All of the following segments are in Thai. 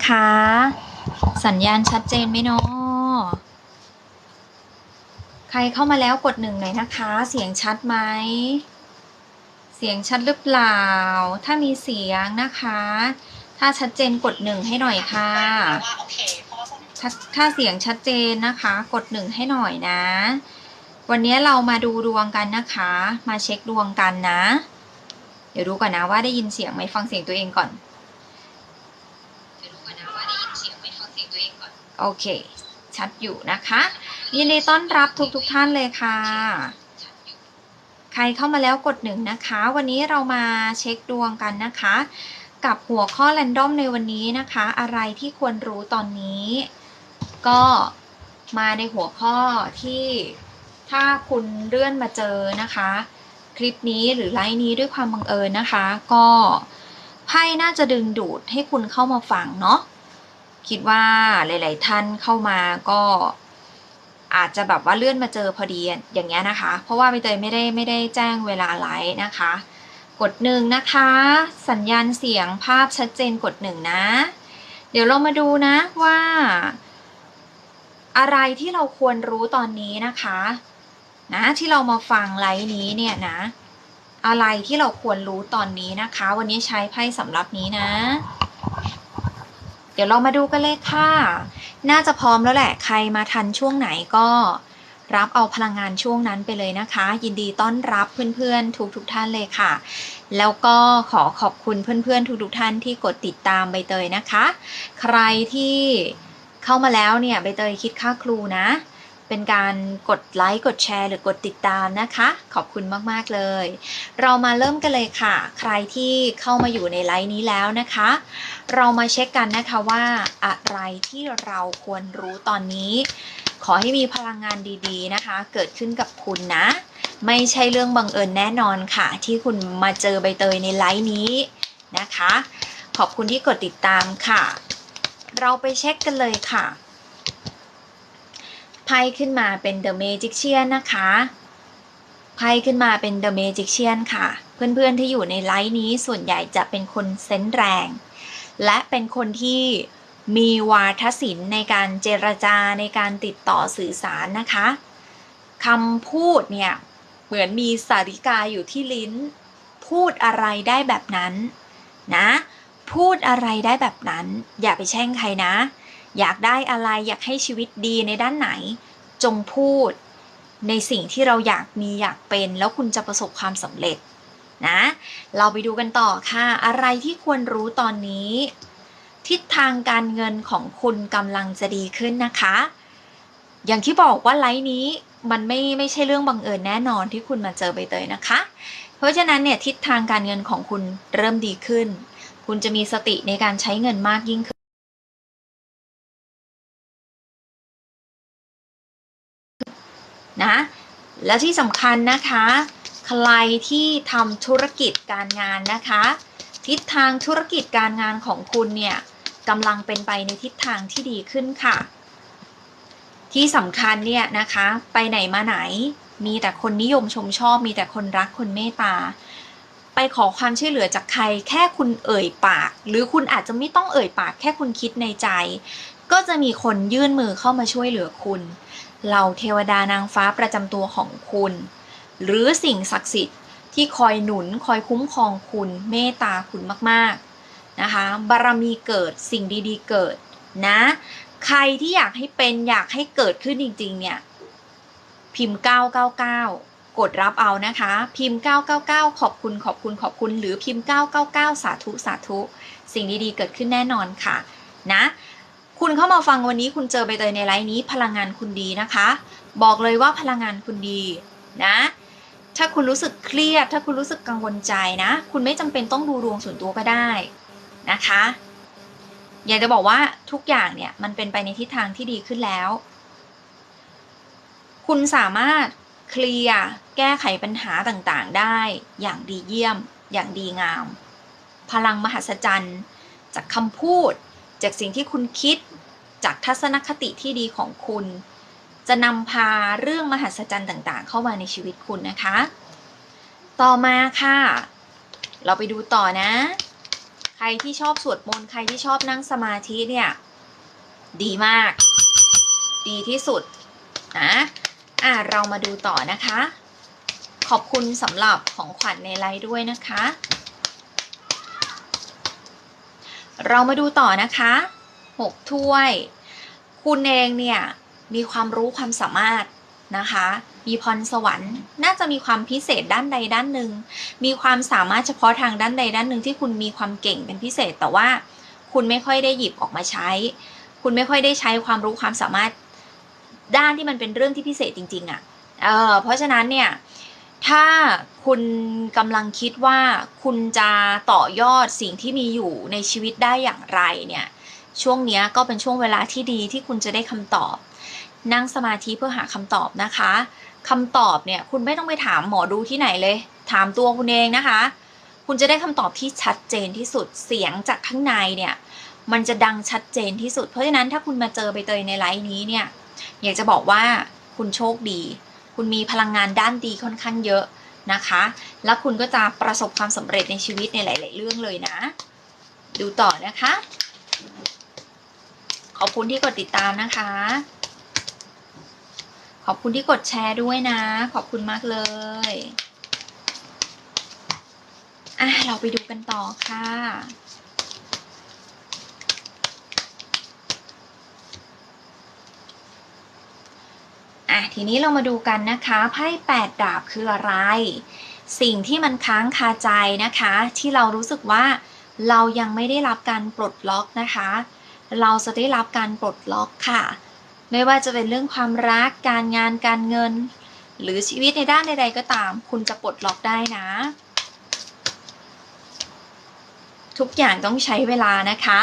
นะคะ สัญญาณชัดเจนไหมเนาะใครเข้ามาแล้วกดหนึ่งหน่อยนะคะ เสียงชัดไหม เสียงชัดหรือเปล่า ถ้ามีเสียงนะคะ ถ้าชัดเจนกดหนึ่งให้หน่อยค่ะว่าโอเคเพราะถ้าถ้าเสียงชัดเจนนะคะ กดหนึ่งให้หน่อยนะ วันนี้เรามาดูดวงกันนะคะ มาเช็คดวงกันนะ เดี๋ยวดูก่อนนะว่าได้ยินเสียงไหมฟังเสียงตัวเองก่อน โอเค ชัดอยู่นะคะ ยินดีต้อนรับทุกทุกๆท่านเลยค่ะ ใครเข้ามาแล้วกดหนึ่งนะคะ วันนี้เรามาเช็คดวงกันนะคะ กับหัวข้อแรนดอมในวันนี้นะคะ อะไรที่ควรรู้ตอนนี้ ก็มาในหัวข้อที่ถ้าคุณเลื่อนมาเจอนะคะ คลิปนี้หรือไลฟ์นี้ด้วยความบังเอิญนะคะ ก็ไพ่น่าจะดึงดูดให้คุณเข้ามาฟังเนาะ คิดว่าหลาย ๆ ท่านเข้ามาก็อาจจะแบบว่าเลื่อนมาเจอพอดีอย่างเงี้ยนะคะ เพราะว่าใบเตยไม่ได้ไม่ได้แจ้งเวลาไลฟ์นะคะ กดหนึ่งนะคะ สัญญาณเสียงภาพชัดเจนกดหนึ่งนะ เดี๋ยวเรามาดูนะว่า อะไรที่เราควรรู้ตอนนี้นะคะนะที่เรามาฟังไลฟ์นี้เนี่ยนะ อะไรที่เราควรรู้ตอนนี้นะคะ วันนี้ใช้ไพ่สำหรับนี้นะ เดี๋ยวเรามาดูกันเลยค่ะ น่าจะพร้อมแล้วแหละ ใครมาทันช่วงไหนก็รับเอาพลังงานช่วงนั้นไปเลยนะคะ ยินดีต้อนรับเพื่อนๆ ทุกๆท่านเลยค่ะ แล้วก็ขอขอบคุณเพื่อนๆ ทุกๆท่านที่กดติดตามใบเตยนะคะ ใครที่เข้ามาแล้วเนี่ยใบเตยคิดค่าครูนะ เป็นการกดไลค์กดแชร์ หรือกดติดตามนะคะ ขอบคุณมาก ๆ เลย เรามาเริ่มกันเลยค่ะ ใครที่เข้ามาอยู่ในไลฟ์นี้แล้วนะคะ เรามาเช็คกันนะคะว่าอะไรที่เราควรรู้ตอนนี้ ขอให้มีพลังงานดีๆนะคะ เกิดขึ้นกับคุณนะ ไม่ใช่เรื่องบังเอิญแน่นอนค่ะ ที่คุณมาเจอใบเตยในไลฟ์นี้นะคะ ขอบคุณที่กดติดตามค่ะ เราไปเช็คกันเลยค่ะ ไพ่ขึ้นมาเป็น The Magician นะคะไพ่ขึ้นมาเป็น The Magician ค่ะ เพื่อนๆที่อยู่ในไลฟ์นี้ส่วนใหญ่จะเป็นคนเซนส์แรง และเป็นคนที่มีวาทศิลป์ในการเจรจาในการติดต่อสื่อสารนะคะคำพูดเนี่ยเหมือนมีสาริกาอยู่ที่ลิ้น พูดอะไรได้แบบนั้นนะ พูดอะไรได้แบบนั้น อย่าไปแช่งใครนะ อยากได้อะไรอยากให้ชีวิตดีในด้านไหน จงพูดในสิ่งที่เราอยากมีอยากเป็น แล้วคุณจะประสบความสำเร็จนะ เราไปดูกันต่อค่ะ อะไรที่ควรรู้ตอนนี้ ทิศทางการเงินของคุณกำลังจะดีขึ้นนะคะ อย่างที่บอกว่าไลฟ์นี้มันไม่ไม่ใช่เรื่องบังเอิญแน่นอนที่คุณมาเจอใบเตยนะคะ เพราะฉะนั้นเนี่ยทิศทางการเงินของคุณเริ่มดีขึ้น คุณจะมีสติในการใช้เงินมากยิ่งขึ้น นะและที่สำคัญนะคะ ใครที่ทำธุรกิจการงานนะคะ ทิศทางธุรกิจการงานของคุณเนี่ยกำลังเป็นไปในทิศทางที่ดีขึ้นค่ะ ที่สำคัญเนี่ยนะคะไปไหนมาไหน มีแต่คนนิยมชมชอบ มีแต่คนรักคนเมตตาไปขอความช่วยเหลือจากใครแค่คุณเอ่ยปาก หรือคุณอาจจะไม่ต้องเอ่ยปากแค่คุณคิดในใจ ก็จะมีคนยื่นมือเข้ามาช่วยเหลือคุณ เหล่าเทวดานางฟ้าประจำตัวของคุณ หรือสิ่งศักดิ์สิทธิ์ที่คอยหนุนคอยคุ้มครองคุณเมตตาคุณมากๆนะคะบารมีเกิดสิ่งดีๆเกิดนะใครที่อยากให้เป็นอยากให้เกิดขึ้นจริงๆเนี่ยพิมพ์ 999 กดรับเอานะคะ พิมพ์ 999 ขอบคุณขอบคุณขอบคุณหรือพิมพ์ 999 สาธุสาธุ สิ่งดีๆ เกิดขึ้นแน่นอนค่ะนะ คุณเข้ามาฟังวันนี้คุณเจอใบเตยในไลฟ์นี้พลังงานคุณดีนะคะ บอกเลยว่าพลังงานคุณดีนะ ถ้าคุณรู้สึกเครียด ถ้าคุณรู้สึกกังวลใจนะ คุณไม่จำเป็นต้องดูดวงส่วนตัวก็ได้นะคะ อยากจะบอกว่าทุกอย่างเนี่ยมันเป็นไปในทิศทางที่ดีขึ้นแล้ว คุณสามารถเคลียร์แก้ไขปัญหาต่างๆ ได้อย่างดีเยี่ยม อย่างดีงาม พลังมหัศจรรย์ จากคำพูด จากสิ่งที่คุณคิด จากทัศนคติที่ดีของคุณ จะนำพาเรื่องมหัศจรรย์ต่างๆ เข้ามาในชีวิตคุณนะคะ ต่อมาค่ะ เราไปดูต่อนะ ใครที่ชอบสวดมนต์ใครที่ชอบนั่งสมาธิเนี่ย ดีมาก ดีที่สุดนะอะเรามาดูต่อนะคะ ขอบคุณสำหรับของขวัญในไลฟ์ด้วยนะคะ เรามาดูต่อนะคะ หกถ้วย คุณเองเนี่ยมีความรู้ความสามารถนะคะ มีพรสวรรค์ น่าจะมีความพิเศษด้านใดด้านหนึ่ง มีความสามารถเฉพาะทางด้านใดด้านหนึ่งที่คุณมีความเก่งเป็นพิเศษ แต่ว่าคุณไม่ค่อยได้หยิบออกมาใช้ คุณไม่ค่อยได้ใช้ความรู้ความสามารถด้านที่มันเป็นเรื่องที่พิเศษจริง ๆอะ่ะ เออเพราะฉะนั้นเนี่ย ถ้าคุณกำลังคิดว่าคุณจะต่อยอดสิ่งที่มีอยู่ในชีวิตได้อย่างไรเนี่ย ช่วงนี้ก็เป็นช่วงเวลาที่ดีที่คุณจะได้คำตอบ นั่งสมาธิเพื่อหาคำตอบนะคะคำตอบเนี่ยคุณไม่ต้องไปถามหมอดูที่ไหนเลย ถามตัวคุณเองนะคะ คุณจะได้คำตอบที่ชัดเจนที่สุดเสียงจากข้างในเนี่ยมันจะดังชัดเจนที่สุด เพราะฉะนั้นถ้าคุณมาเจอใบเตยในไลฟ์นี้เนี่ยอยากจะบอกว่าคุณโชคดี คุณมีพลังงานด้านดีค่อนข้างเยอะนะคะ แล้วคุณก็จะประสบความสำเร็จในชีวิตในหลาย ๆ เรื่องเลยนะ ดูต่อนะคะ ขอบคุณที่กดติดตามนะคะ ขอบคุณที่กดแชร์ด้วยนะ ขอบคุณมากเลยอะเราไปดูกันต่อค่ะอะทีนี้เรามาดูกันนะคะไพ่แปดดาบคืออะไร สิ่งที่มันค้างคาใจนะคะ ที่เรารู้สึกว่าเรายังไม่ได้รับการปลดล็อกนะคะ เราจะได้รับการปลดล็อกค่ะ ไม่ว่าจะเป็นเรื่องความรักการงานการเงิน หรือชีวิตในด้านใดๆก็ตาม คุณจะปลดล็อกได้นะ ทุกอย่างต้องใช้เวลานะคะ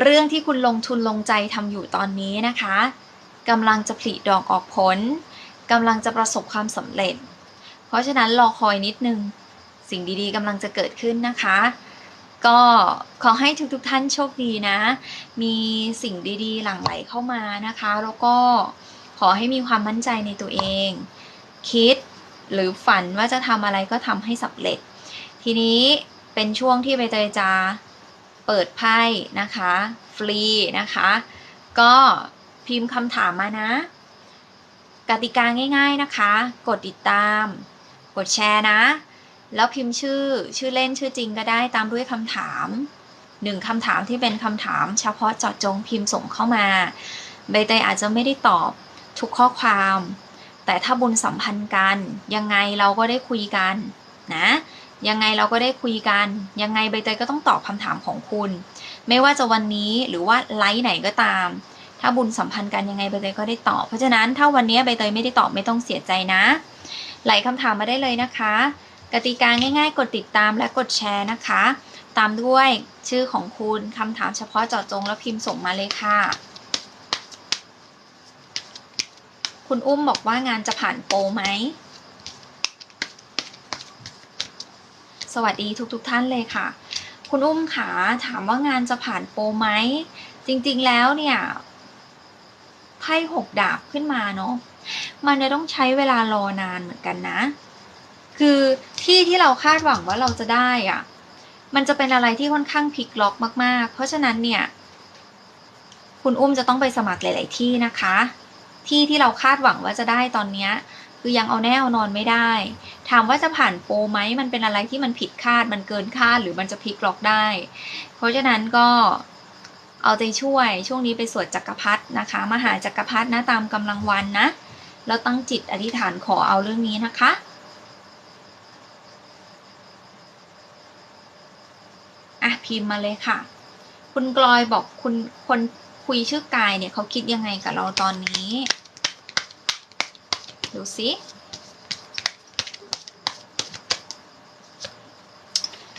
เรื่องที่คุณลงทุนลงใจทำอยู่ตอนนี้นะคะกำลังจะผลิดอกออกผลกำลังจะประสบความสำเร็จ เพราะฉะนั้นรอคอยนิดนึง สิ่งดีๆกำลังจะเกิดขึ้นนะคะ ก็ขอให้ทุกๆท่านโชคดีนะ มีสิ่งดีๆ หลั่งไหลเข้ามานะคะ แล้วก็ขอให้มีความมั่นใจในตัวเอง คิดหรือฝันว่าจะทำอะไรก็ทำให้สำเร็จ ทีนี้เป็นช่วงที่ใบเตยจะเปิดไพ่นะคะ ฟรีนะคะ ก็พิมพ์คำถามมานะ กติกาง่าย ๆนะคะ กดติดตาม กดแชร์นะ แล้วพิมพ์ชื่อชื่อเล่นชื่อจริงก็ได้ตามด้วยคำถามหนึ่งคำถามที่เป็นคำถาม เฉพาะเจาะจงพิมพ์ส่งเข้ามา ใบเตยอาจจะไม่ได้ตอบทุกข้อความ แต่ถ้าบุญสัมพันธ์กัน ยังไงเราก็ได้คุยกันนะยังไงเราก็ได้คุยกัน ยังไงใบเตยก็ต้องตอบคำถามของคุณ ไม่ว่าจะวันนี้หรือว่าไลฟ์ไหนก็ตาม ถ้าบุญสัมพันธ์กันยังไงใบเตยก็ได้ตอบ เพราะฉะนั้นถ้าวันนี้ใบเตยไม่ได้ตอบไม่ต้องเสียใจนะไหลคำถามมาได้เลยนะคะ กติกาง่ายๆ กดติดตามและกดแชร์นะคะ ตามด้วยชื่อของคุณคำถามเฉพาะเจาะจงแล้วพิมพ์ส่งมาเลยค่ะ คุณอุ้มบอกว่างานจะผ่านโปรไหม สวัสดีทุกๆทท่านเลยค่ะ คุณอุ้มขาถามว่างานจะผ่านโปรไหม จริงๆแล้วเนี่ยไพ่หกดาบขึ้นมาเนาะมันจะต้องใช้เวลารอนานเหมือนกันนะ ที่ที่เราคาดหวังว่าเราจะได้อะมันจะเป็นอะไรที่ค่อนข้างพลิกล็อกมาก ๆ เพราะฉะนั้นเนี่ย คุณอุ้มจะต้องไปสมัครหลาย ๆ ที่นะคะ ที่ที่เราคาดหวังว่าจะได้ตอนเนี้ยคือยังเอาแน่เอานอนไม่ได้ ถามว่าจะผ่านโปรไหมมันเป็นอะไรที่มันผิดคาดมันเกินคาดหรือมันจะพลิกล็อกได้ เพราะฉะนั้นก็เอาใจช่วยช่วงนี้ไปสวดจักรพรรดินะคะมหาจักรพรรดินะตามกำลังวันนะแล้วตั้งจิตอธิษฐานขอเอาเรื่องนี้นะคะ อะ พิมพ์มาเลยค่ะ คุณกลอยบอกคุณคนคุยชื่อกายเนี่ยเขาคิดยังไงกับเราตอนนี้ ดูสิ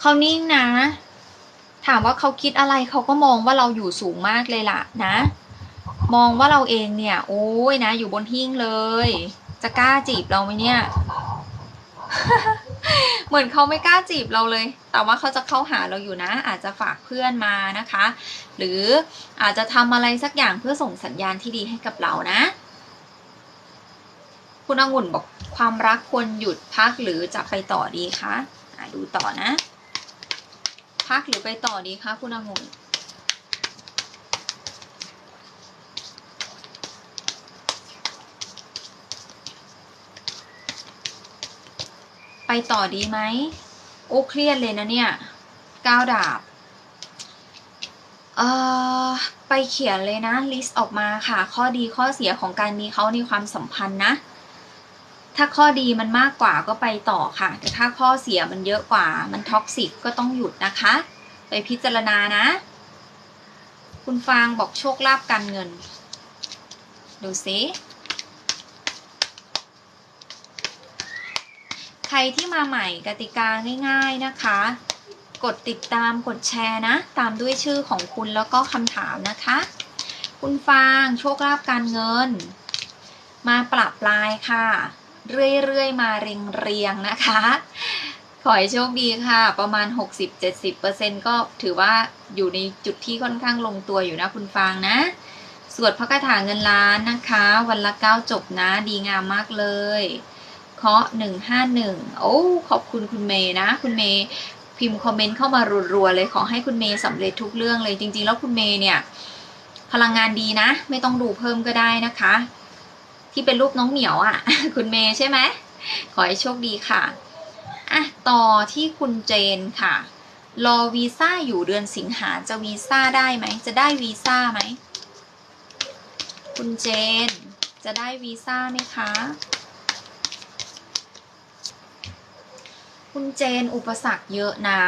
เขานิ่งนะ ถามว่าเขาคิดอะไรเขาก็มองว่าเราอยู่สูงมากเลยล่ะนะ มองว่าเราเองเนี่ย โอ้ยนะ อยู่บนหิ้งเลย จะกล้าจีบเราไหมเนี่ย เหมือนเขาไม่กล้าจีบเราเลย แต่ว่าเขาจะเข้าหาเราอยู่นะ อาจจะฝากเพื่อนมานะคะ หรืออาจจะทำอะไรสักอย่างเพื่อส่งสัญญาณที่ดีให้กับเรานะ คุณองุ่นบอกความรักควรหยุดพักหรือจะไปต่อดีคะะดูต่อนะ พักหรือไปต่อดีคะคุณองุ่น ไปต่อดีไหมโอ้เครียดเลยนะเนี่ยก้าวดาบเอ่อไปเขียนเลยนะลิสต์ออกมาค่ะ ข้อดีข้อเสียของการมีเขาในความสัมพันธ์นะ ถ้าข้อดีมันมากกว่าก็ไปต่อค่ะ แต่ถ้าข้อเสียมันเยอะกว่ามันท็อกซิกก็ต้องหยุดนะคะ ไปพิจารณานะ คุณฟางบอกโชคลาภการเงิน ดูสิ ใครที่มาใหม่กติกาง่ายๆนะคะ กดติดตามกดแชร์นะ ตามด้วยชื่อของคุณแล้วก็คำถามนะคะ คุณฟางโชคลาภการเงิน มาปรับลายค่ะ เรื่อยๆ มาเรียงๆนะคะขอให้โชคดีค่ะ ประมาณ 60-70%ก็ถือว่าอยู่ในจุดที่ค่อนข้างลงตัวอยู่นะคุณฟางนะ สวดพระคาถาเงินล้านนะคะ วันละเก้าจบนะดีงามมากเลย เคาะหนึ่งห้าหนึ่งโอ้ ขอบคุณคุณเมย์นะ คุณเมย์พิมพ์คอมเมนต์เข้ามารัวๆเลยขอให้คุณเมย์สำเร็จทุกเรื่องเลยจริง ๆ แล้วคุณเมย์เนี่ย พลังงานดีนะ ไม่ต้องดูเพิ่มก็ได้นะคะ ที่เป็นรูปน้องเหมียวอะ่ะ คุณเมย์ใช่ไหมขอให้โชคดีค่ะอะต่อที่คุณเจนค่ะ รอวีซ่าอยู่เดือนสิงหาจะวีซ่าได้ไหม จะได้วีซ่าไหม คุณเจน จะได้วีซ่าไหมคะ คุณเจนอุปสรรคเยอะนะ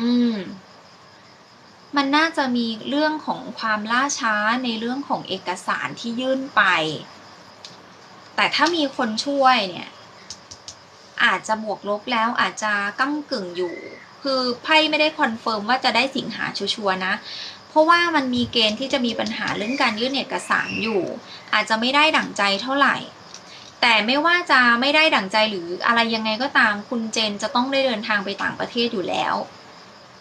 อืม มันน่าจะมีเรื่องของความล่าช้าในเรื่องของเอกสารที่ยื่นไป แต่ถ้ามีคนช่วยเนี่ย อาจจะบวกลบแล้วอาจจะก้ากึ่งอยู่ คือไพ่ไม่ได้คอนเฟิร์มว่าจะได้สิงหาชัวร์นะเพราะว่ามันมีเกณฑ์ที่จะมีปัญหาเรื่องการยื่นเอกสารอยู่ อาจจะไม่ได้ดั่งใจเท่าไหร่ แต่ไม่ว่าจะไม่ได้ดั่งใจหรืออะไรยังไงก็ตามคุณเจนจะต้องได้เดินทางไปต่างประเทศอยู่แล้ว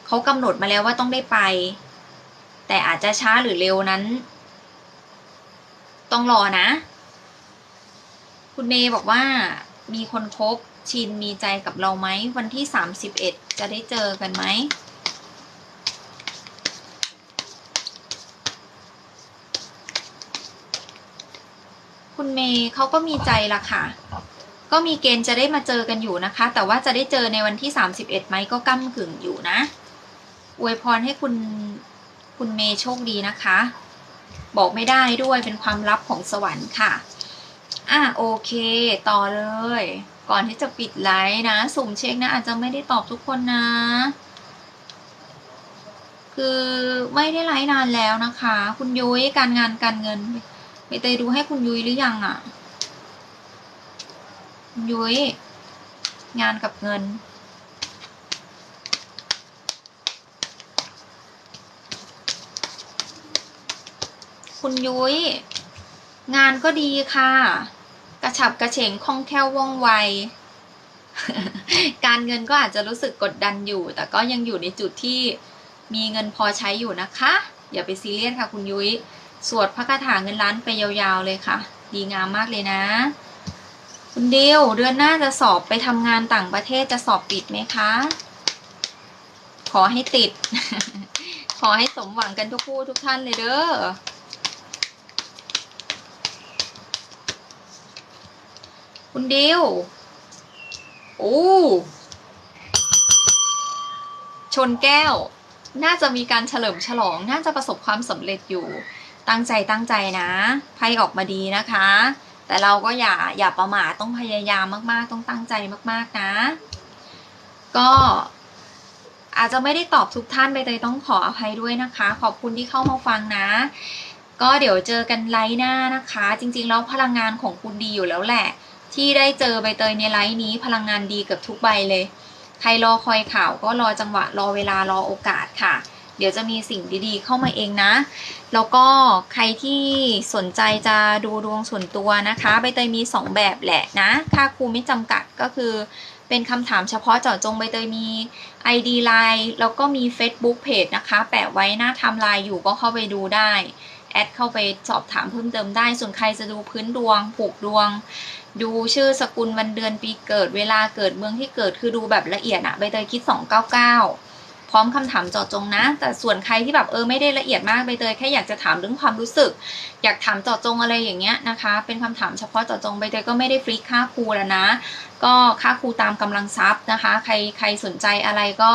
เขากำหนดมาแล้วว่าต้องได้ไป แต่อาจจะช้าหรือเร็วนั้น ต้องรอนะ คุณเมย์บอกว่ามีคนคบชินมีใจกับเราไหมวันที่สามสิบเอ็ดจะได้เจอกันไหม คุณเมย์เขาก็มีใจละค่ะ ก็มีเกณฑ์จะได้มาเจอกันอยู่นะคะ แต่ว่าจะได้เจอในวันที่ 31ไหมก็ก้ากึ่งอยู่นะ อวยพรให้คุณคุณเมย์โชคดีนะคะ บอกไม่ได้ด้วยเป็นความลับของสวรรค์ค่ะ อะโอเค ต่อเลย ก่อนที่จะปิดไลฟ์นะ สุ่มเช็คนะ อาจจะไม่ได้ตอบทุกคนนะคือไม่ได้ไลฟ์นานแล้วนะคะ คุณยุ้ยการงานการเงิน ไปเตยดูให้คุณยุ้ยหรือยังอะ่ะคุณยุ้ย งานกับเงิน คุณยุ้ย งานก็ดีค่ะ กระฉับกระเฉงคล่องแคล่วว่องไว การเงินก็อาจจะรู้สึกกดดันอยู่ แต่ก็ยังอยู่ในจุดที่มีเงินพอใช้อยู่นะคะ อย่าไปซีเรียสค่ะคุณยุ้ย สวดพระคาถาเงินล้านไปยาวๆเลยค่ะ ดีงามมากเลยนะ คุณเดียวเดือนหน้าจะสอบไปทำงานต่างประเทศจะสอบติดไหมคะ ขอให้ติด ขอให้สมหวังกันทุกคู่ทุกท่านเลยเด้อคุณดิวโอ้ชนแก้ว น่าจะมีการเฉลิมฉลอง น่าจะประสบความสำเร็จอยู่ ตั้งใจตั้งใจนะไพ่ออกมาดีนะคะ แต่เราก็อย่าอย่าประมาทต้องพยายามมาก ๆ ต้องตั้งใจมาก ๆนะ ก็อาจจะไม่ได้ตอบทุกท่านไปเลยต้องขออภัยด้วยนะคะ ขอบคุณที่เข้ามาฟังนะ ก็เดี๋ยวเจอกันไลฟ์หน้านะคะ จริง ๆ แล้วพลังงานของคุณดีอยู่แล้วแหละ ที่ได้เจอใบเตยในไลฟ์นี้ พลังงานดีเกับทุกใบเลย ใครรอคอยข่าวก็รอจังหวะรอเวลารอโอกาสค่ะ เดี๋ยวจะมีสิ่งดีๆ เข้ามาเองนะ แล้วก็ใครที่สนใจจะดูดวงส่วนตัวนะคะ ใบเตยมี 2 แบบแหละนะ ค่าครูไม่จำกัดก็คือเป็นคำถามเฉพาะเจาะจงใบเตยมี ID Line แล้วก็มี Facebook Page นะคะ แปะไว้หน้าทำลายอยู่ก็เข้าไปดูได้ แอดเข้าไปสอบถามเพิ่มเติมได้ ส่วนใครจะดูพื้นดวง ผูกดวง ดูชื่อสกุลวันเดือนปีเกิดเวลาเกิดเมืองที่เกิดคือดูแบบละเอียดอะใบเตยคิด 299 พร้อมคำถามเจาะจงนะ แต่ส่วนใครที่แบบเออไม่ได้ละเอียดมากใบเตยแค่อยากจะถามเรื่องความรู้สึก อยากถามเจาะจงอะไรอย่างเงี้ยนะคะ เป็นคำถามเฉพาะเจาะจงใบเตยก็ไม่ได้ฟรีค่าครูแล้วนะ ก็ค่าครูตามกำลังทรัพย์นะคะ ใครใครสนใจอะไรก็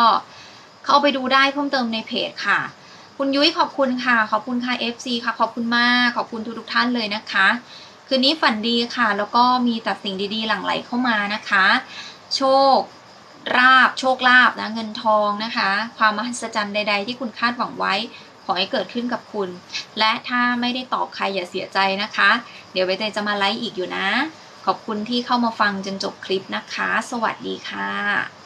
เข้าไปดูได้เพิ่มเติมในเพจค่ะ คุณยุ้ยขอบคุณค่ะ ขอบคุณค่ะ FC ค่ะขอบคุณมากขอบคุณทุกทุกๆท่านเลยนะคะ คืนนี้ฝันดีค่ะ แล้วก็มีแต่สิ่งดีๆ หลั่งไหลเข้ามานะคะ โชค ราบโชคลาภนะเงินทองนะคะ ความมหัศจรรย์ใด ๆ ที่คุณคาดหวังไว้ขอให้เกิดขึ้นกับคุณ และถ้าไม่ได้ตอบใครอย่าเสียใจนะคะ เดี๋ยวใบเตยจะมาไลฟ์อีกอยู่นะ ขอบคุณที่เข้ามาฟังจนจบคลิปนะคะ สวัสดีค่ะ